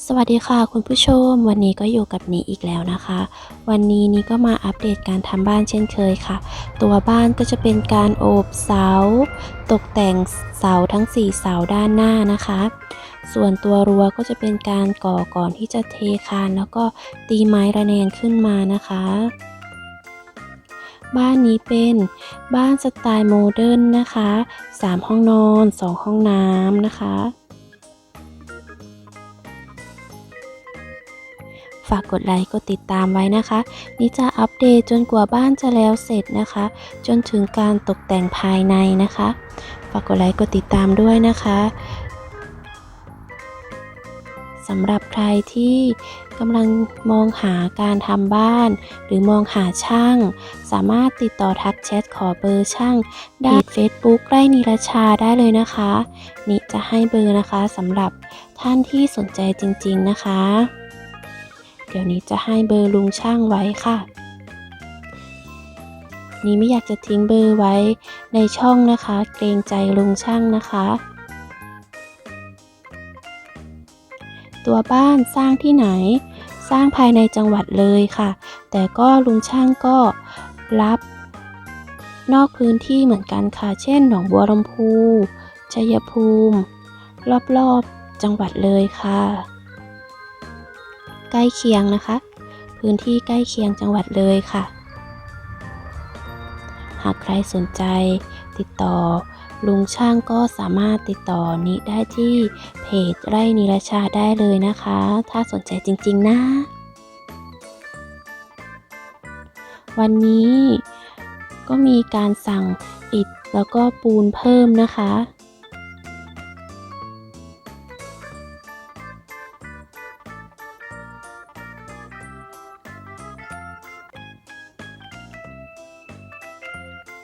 สวัสดีค่ะคุณผู้ชม วันนี้ก็อยู่กับนี้อีกแล้วนะคะ วันนี้นี้ก็มาอัปเดตการทำบ้านเช่นเคยค่ะ ตัวบ้านก็จะเป็นการโอบเสา ตกแต่งเสาทั้ง 4 เสาด้านหน้านะคะ ส่วนตัวรั้วก็จะเป็นการก่อก่อนที่จะเทคาน แล้วก็ตีไม้ระแนงขึ้นมานะคะ บ้านนี้เป็นบ้านสไตล์โมเดิร์นนะคะ 3 ห้องนอน 2 ห้องน้ำนะคะากกดไลค์กดติดตามไว้นะคะ นี่จะอัปเดตจนกว่าบ้านจะแล้วเสร็จนะคะ จนถึงการตกแต่งภายในนะคะ ฝากกดไลค์กดติดตามด้วยนะคะสำหรับใครที่กำลังมองหาการทำบ้าน หรือมองหาช่าง สามารถติดต่อทักแชทขอเบอร์ช่างได้เฟซบุ๊กไร่นิรชาได้เลยนะคะ นี่จะให้เบอร์นะคะสำหรับท่านที่สนใจจริง ๆนะคะ เดี๋ยวนี้จะให้เบอร์ลุงช่างไว้ค่ะ นี่ไม่อยากจะทิ้งเบอร์ไว้ในช่องนะคะ เกรงใจลุงช่างนะคะ ตัวบ้านสร้างที่ไหน สร้างภายในจังหวัดเลยค่ะ แต่ก็ลุงช่างก็รับ นอกพื้นที่เหมือนกันค่ะ เช่น หนองบัวลำพู ชัยภูมิ รอบๆจังหวัดเลยค่ะ ใกล้เคียงนะคะ พื้นที่ใกล้เคียงจังหวัดเลยค่ะ หากใครสนใจติดต่อลุงช่างก็สามารถติดต่อนิได้ที่เพจไร่นิรชาได้เลยนะคะ ถ้าสนใจจริงๆนะ วันนี้ก็มีการสั่งอิฐแล้วก็ปูนเพิ่มนะคะ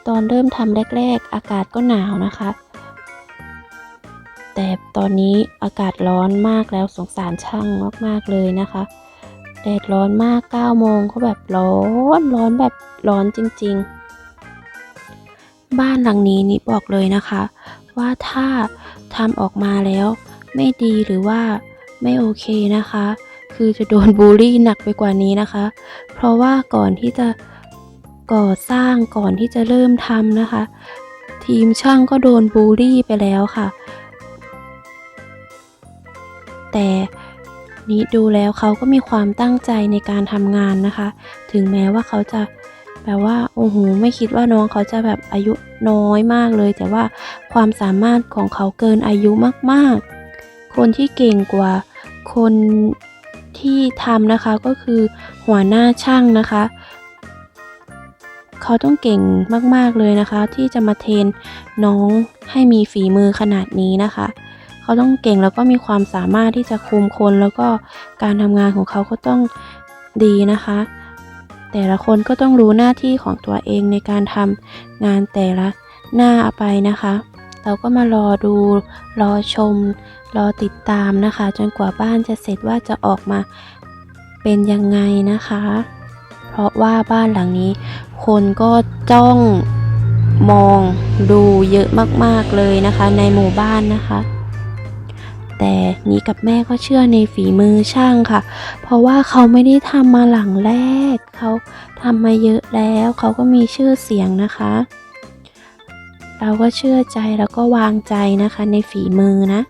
ตอนเริ่มทำแรก ๆ อากาศก็หนาวนะคะ แต่ตอนนี้อากาศร้อนมากแล้วสงสารช่างมากๆเลยนะคะแดดร้อนมาก9โมงก็แบบร้อนร้อนแบบร้อนจริง ๆ บ้านหลังนี้นี่บอกเลยนะคะ ว่าถ้าทำออกมาแล้ว ไม่ดีหรือว่าไม่โอเคนะคะ คือจะโดนบูลลี่หนักไปกว่านี้นะคะ เพราะว่าก่อนที่จะ ก่อสร้างก่อนที่จะเริ่มทำนะคะ ทีมช่างก็โดนบูลลี่ไปแล้วค่ะ แต่นี้ดูแล้วเขาก็มีความตั้งใจในการทำงานนะคะ ถึงแม้ว่าเขาจะแบบว่าโอ้โหไม่คิดว่าน้องเขาจะแบบอายุน้อยมากเลย แต่ว่าความสามารถของเขาเกินอายุมากๆ คนที่เก่งกว่าคนที่ทำนะคะก็คือหัวหน้าช่างนะคะ เขาต้องเก่งมากๆเลยนะคะ ที่จะมาเทรนน้องให้มีฝีมือขนาดนี้นะคะ เขาต้องเก่งแล้วก็มีความสามารถที่จะคุมคนแล้วก็การทำงานของเขาก็ต้องดีนะคะ แต่ละคนก็ต้องรู้หน้าที่ของตัวเองในการทำงานแต่ละหน้าไปนะคะ เราก็มารอดูรอชม รอติดตามนะคะ จนกว่าบ้านจะเสร็จว่าจะออกมาเป็นยังไงนะคะ ราะว่าบ้านหลังนี้ คนก็จ้องมองดูเยอะมากๆเลยนะคะ ในหมู่บ้านนะคะ แต่นี้กับแม่ก็เชื่อในฝีมือช่างค่ะ เพราะว่าเขาไม่ได้ทำมาหลังแรก เขาทำมาเยอะแล้ว เขาก็มีชื่อเสียงนะคะ เราก็เชื่อใจแล้วก็วางใจนะคะในฝีมือนะ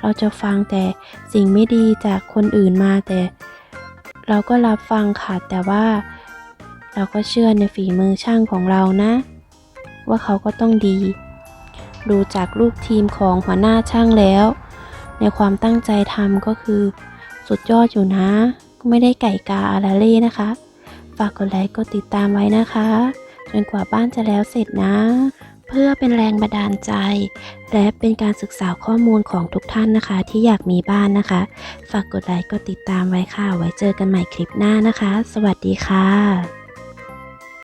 เราจะฟังแต่สิ่งไม่ดีจากคนอื่นมาแต่ เราก็รับฟังค่ะแต่ว่า เราก็เชื่อในฝีมือช่างของเรานะ ว่าเขาก็ต้องดี ดูจากลูกทีมของหัวหน้าช่างแล้ว ในความตั้งใจทำก็คือ สุดยอดอยู่นะก็ไม่ได้ไก่กาอาราเล่นะคะ ฝากกดไลค์กดติดตามไว้นะคะ จนกว่าบ้านจะแล้วเสร็จนะ เพื่อเป็นแรงบันดาลใจ และเป็นการศึกษาข้อมูลของทุกท่านนะคะ ที่อยากมีบ้านนะคะ ฝากกดไลค์กดติดตามไว้ค่ะ ไว้เจอกันใหม่คลิปหน้านะคะ สวัสดีค่ะ